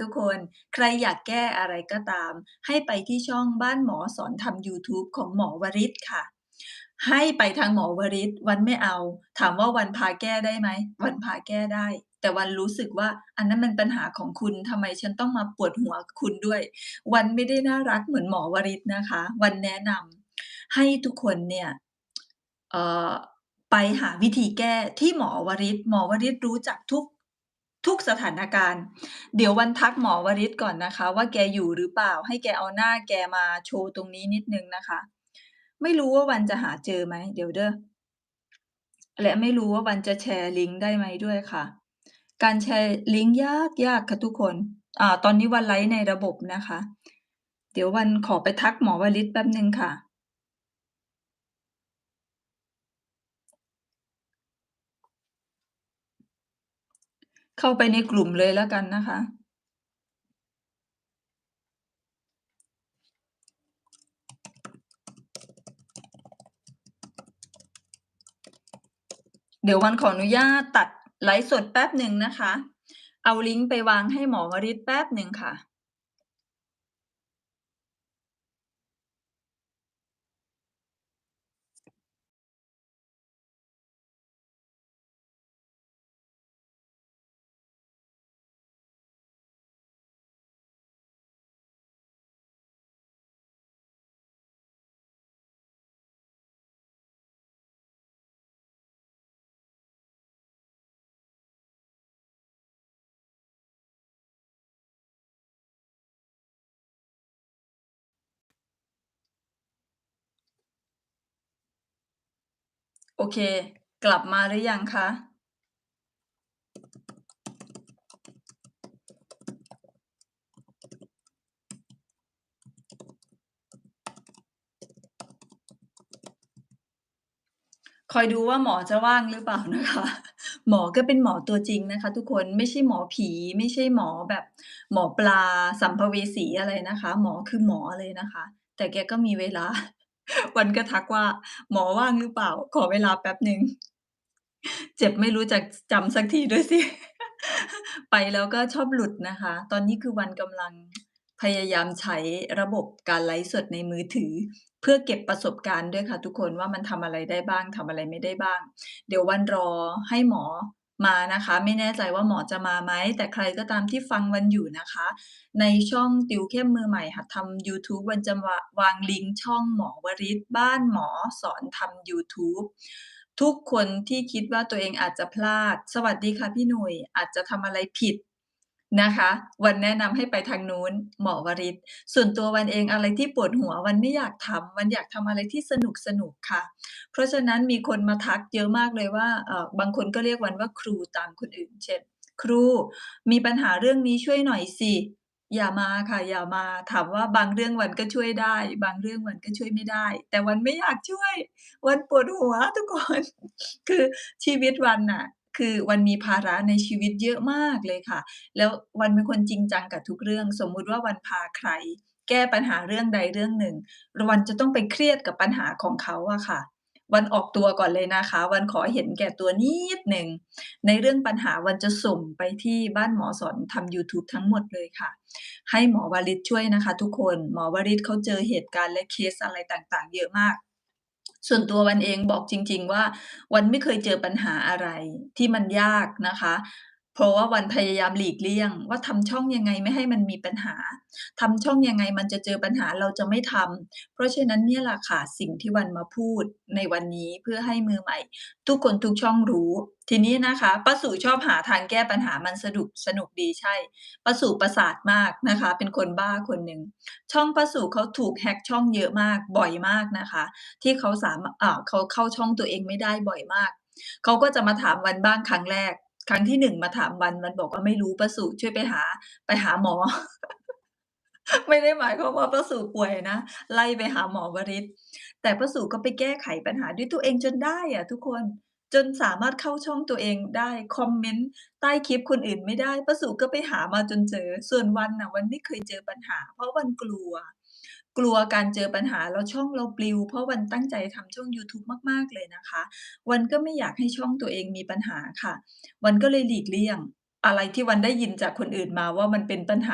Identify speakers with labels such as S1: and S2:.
S1: ทุกคน ใครอยากแก้อะไรก็ตาม ให้ไปที่ช่องบ้านหมอสอนทำยูทูบของหมอวริศค่ะ ให้ไปทางหมอวริศวันไม่เอา ถามว่าวันพาแก้ได้ไหม?วันพาแก้ได้ แต่วันรู้สึกว่าอันนั้นมันปัญหาของคุณทำไมฉันต้องมาปวดหัวคุณด้วย วันไม่ได้น่ารักเหมือนหมอวริศนะคะ วันแนะนำให้ทุกคนเนี่ยเออไปหาวิธีแก้ที่หมอวริศหมอวริศรู้จักทุก ทุกสถานการณ์ เดี๋ยววันทักหมอวริศก่อนนะคะ ว่าแกอยู่หรือเปล่า?ให้แกเอาหน้าแกมาโชว์ตรงนี้นิดนึงนะคะ ไม่รู้ว่าวันจะหาเจอไหม?เดี๋ยวเด้อและไม่รู้ว่าวันจะแชร์ลิงก์ได้ไหมด้วยค่ะ การแชร์ลิงก์ยากยากค่ะทุกคนอ่าตอนนี้วันไลฟ์ในระบบนะคะ เดี๋ยววันขอไปทักหมอวริศแป๊บหนึ่งค่ะ เข้าไปในกลุ่มเลยแล้วกันนะคะ เดี๋ยววันขออนุญาตตัดไลฟ์สดแป๊บหนึ่งนะคะ เอาลิงก์ไปวางให้หมอวริศแป๊บหนึ่งค่ะ โอเค กลับมาหรือยังคะ?คอยดูว่าหมอจะว่างหรือเปล่านะคะ หมอก็เป็นหมอตัวจริงนะคะทุกคน ไม่ใช่หมอผี ไม่ใช่หมอแบบ หมอปลา สัมภเวสีอะไรนะคะ หมอคือหมอเลยนะคะ แต่แกก็มีเวลา วันก็ทักว่า"หมอว่างหรือเปล่า?ขอเวลาแป๊บหนึ่ง"เจ็บไม่รู้จักจจำสักทีด้วยสิ ไปแล้วก็ชอบหลุดนะคะ ตอนนี้คือวันกำลัง พยายามใช้ระบบการไลฟ์สดในมือถือ เพื่อเก็บประสบการณ์ด้วยค่ะทุกคนว่า มันทำอะไรได้บ้าง ทำอะไรไม่ได้บ้าง เดี๋ยววันรอให้หมอ มานะคะ ไม่แน่ใจว่าหมอจะมาไหม?แต่ใครก็ตามที่ฟังวันอยู่นะคะ ในช่องติวเข้มมือใหม่ หัดทำยูทูบวันจะวางลิงก์ช่องหมอวริศบ้านหมอสอนทำยูทูบทุกคนที่คิดว่าตัวเองอาจจะพลาด สวัสดีค่ะพี่หนุ่ยอาจจะทำอะไรผิด นะคะ วันแนะนำให้ไปทางนู้นหมอวริศส่วนตัววันเองอะไรที่ปวดหัววันไม่อยากทำวันอยากทำอะไรที่สนุกๆค่ะ เพราะฉะนั้นมีคนมาทักเยอะมากเลยว่าเออบางคนก็เรียกวันว่าครูตามคนอื่น เช่น"ครูมีปัญหาเรื่องนี้ช่วยหน่อยสิ"อย่ามาค่ะอย่ามาถามว่าบางเรื่องวันก็ช่วยได้ บางเรื่องวันก็ช่วยไม่ได้ แต่วันไม่อยากช่วย วันปวดหัวทุกคน คือชีวิตวันน่ะ คือวันมีภาระในชีวิตเยอะมากเลยค่ะ แล้ววันเป็นคนจริงจังกับทุกเรื่อง สมมุติว่าวันพาใคร แก้ปัญหาเรื่องใดเรื่องหนึ่งววันจะต้องไปเครียดกับปัญหาของเขาอะค่ะ วันออกตัวก่อนเลยนะคะ วันขอเห็นแก่ตัวนิดหนึ่ง ในเรื่องปัญหาวันจะส่งไปที่บ้านหมอสอนทำยูทูบทั้งหมดเลยค่ะ ให้หมอวาริศช่วยนะคะ ทุกคน หมอวาริศเขาเจอเหตุการณ์และเคสอะไรต่างๆ เยอะมาก ส่วนตัววันเองบอกจริง ๆ ว่า วันไม่เคยเจอปัญหาอะไรที่มันยากนะคะ เพราะว่าวันพยายามหลีกเลี่ยง ว่าทำช่องยังไงไม่ให้มันมีปัญหาทำช่องยังไงมันจะเจอปัญหาเราจะไม่ทำเพราะฉะนั้นเนี่ยแหละค่ะสิ่งที่วันมาพูดในวันนี้เพื่อให้มือใหม่ ทุกคนทุกช่องรู้ ทีนี้นะคะป้าสู่ชอบหาทางแก้ปัญหามันสนุกสนุกดีใช่ป้าสู่ประสาทมากนะคะ เป็นคนบ้าคนหนึ่งช่องป้าสู่เขาถูก hack ช่องเยอะมากบ่อยมากนะคะ ที่เขาสามารถเขาเข้าช่องตัวเองไม่ได้บ่อยมากเขาก็จะมาถามวันบ้างครั้งแรก ครั้งที่1มาถามวันวันบอกว่า"ไม่รู้ป้าสู่ช่วยไปหา ไปหาหมอ"ไม่ได้หมายความว่าป้าสู่ป่วยนะ ไล่ไปหาหมอวริศแต่ป้าสู่ก็ไปแก้ไขปัญหาด้วยตัวเองจนได้อะทุกคนจนสามารถเข้าช่องตัวเองได้คอมเมนต์ใต้คลิปคนอื่นไม่ได้ป้าสู่ก็ไปหามาจนเจอ ส่วนวันน่ะวันไม่เคยเจอปัญหา เพราะวันกลัว กลัวการเจอปัญหาแล้วช่องเราปลิว เพราะวันตั้งใจทำช่องยูทูบมาก ๆ เลยนะคะ วันก็ไม่อยากให้ช่องตัวเองมีปัญหาค่ะ วันก็เลยหลีกเลี่ยง อะไรที่วันได้ยินจากคนอื่นมาว่ามันเป็นปัญหา